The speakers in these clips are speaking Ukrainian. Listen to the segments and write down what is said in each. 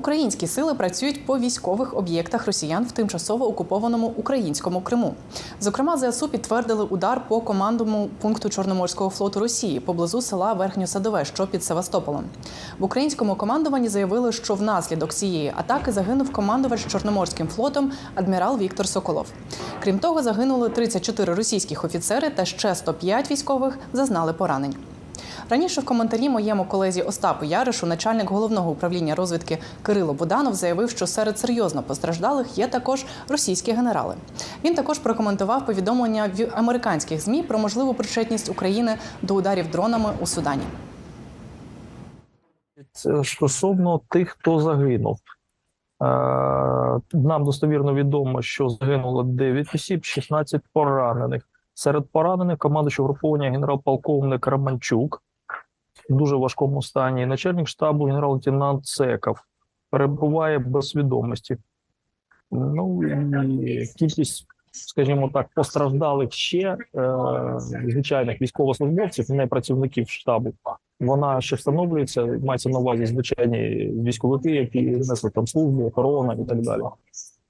українські сили працюють по військових об'єктах росіян в тимчасово окупованому українському Криму. Зокрема, ЗСУ підтвердили удар по командному пункту Чорноморського флоту Росії поблизу села Верхньосадове, що під Севастополем. В українському командуванні заявили, що внаслідок цієї атаки загинув командувач Чорноморським флотом адмірал Віктор Соколов. Крім того, загинули 34 російських офіцери та ще 105 військових зазнали поранень. Раніше в коментарі моєму колезі Остапу Яришу, начальник головного управління розвідки Кирило Буданов, заявив, що серед серйозно постраждалих є також російські генерали. Він також прокоментував повідомлення в американських змі про можливу причетність України до ударів дронами у Судані. Стосовно тих, хто загинув. Е, Нам достовірно відомо, що загинуло 9 осіб, 16 поранених. Серед поранених командуючий угруповання генерал-полковник Романчук в дуже важкому стані. Начальник штабу генерал-лейтенант Цеков перебуває без свідомості. Ну і кількість, скажімо так, постраждалих ще е, звичайних військовослужбовців, не працівників штабу. Вона ще встановлюється, мається на увазі звичайні військовики, які несли там службу, охорона і так далі.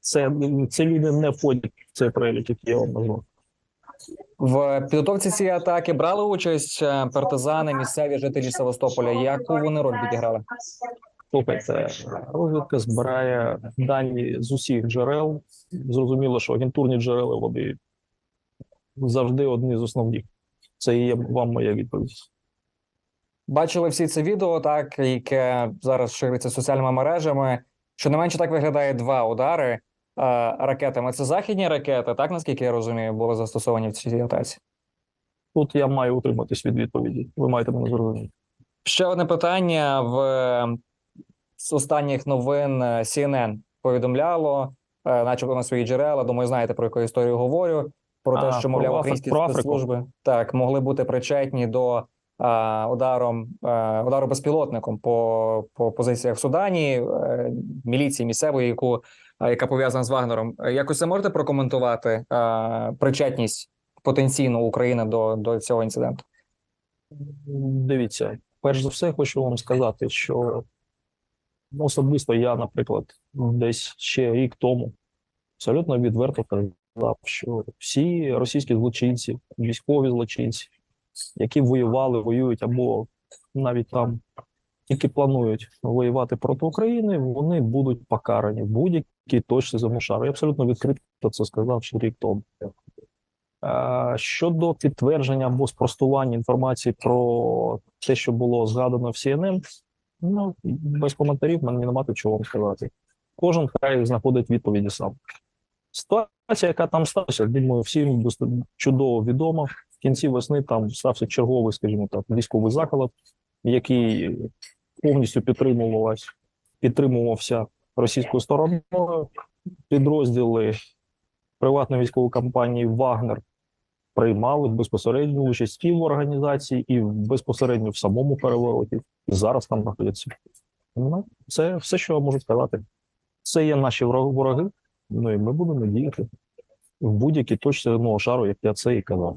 Це, це люди не входять в цей перелік, який я вам назвав. В підготовці цієї атаки брали участь е, партизани, місцеві жителі Севастополя. Яку вони роль відіграли? Слухайте, розвідка збирає дані з усіх джерел. Зрозуміло, що агентурні джерела вони завжди одні з основних. Це і є вам моя відповідь. Бачили всі це відео, так яке зараз шириться соціальними мережами. Щонайменше так виглядає два удари ракетами. Це західні ракети, так наскільки я розумію, були застосовані в цій атаці. Тут я маю утриматись від відповіді. Ви маєте мене зрозуміти. Ще одне питання в е, з останніх новин е, CNN повідомляло, е, начебто на свої джерела. Думаю, знаєте про яку історію говорю. Про те, що мовляв українські спецслужби так могли бути причетні до а, ударом а, удару безпілотником по, по позиціях в Судані, е, міліції місцевої, яку а, яка пов'язана з Вагнером. Е, Якось це можете прокоментувати причетність потенційно України до, до цього інциденту? Дивіться, перш за все, хочу вам сказати, що особисто я, наприклад, десь ще рік тому абсолютно відверто казав, що всі російські злочинці, військові злочинці, які воювали, воюють або навіть там тільки планують воювати проти України, вони будуть покарані в будь-якій точці земного шару. Я абсолютно відкрито це сказав ще рік тому. Е, Щодо підтвердження або спростування інформації про те, що було згадано в CNN, ну без коментарів мені не мати чого вам сказати. Кожен хай знаходить відповіді сам. Ситуація, яка там сталася, думаю, всім чудово відома. В кінці весни там стався черговий, скажімо так, військовий заколот, який повністю підтримувалась, підтримувався російською стороною. Підрозділи приватної військової компанії Вагнер приймали безпосередню участь і в організації, і безпосередньо в самому перевороті. І зараз там знаходяться. Ну, це все, що я можу сказати. Це є наші вороги. Ну і ми будемо діяти в будь-якій точці земного шару, як я це і казав.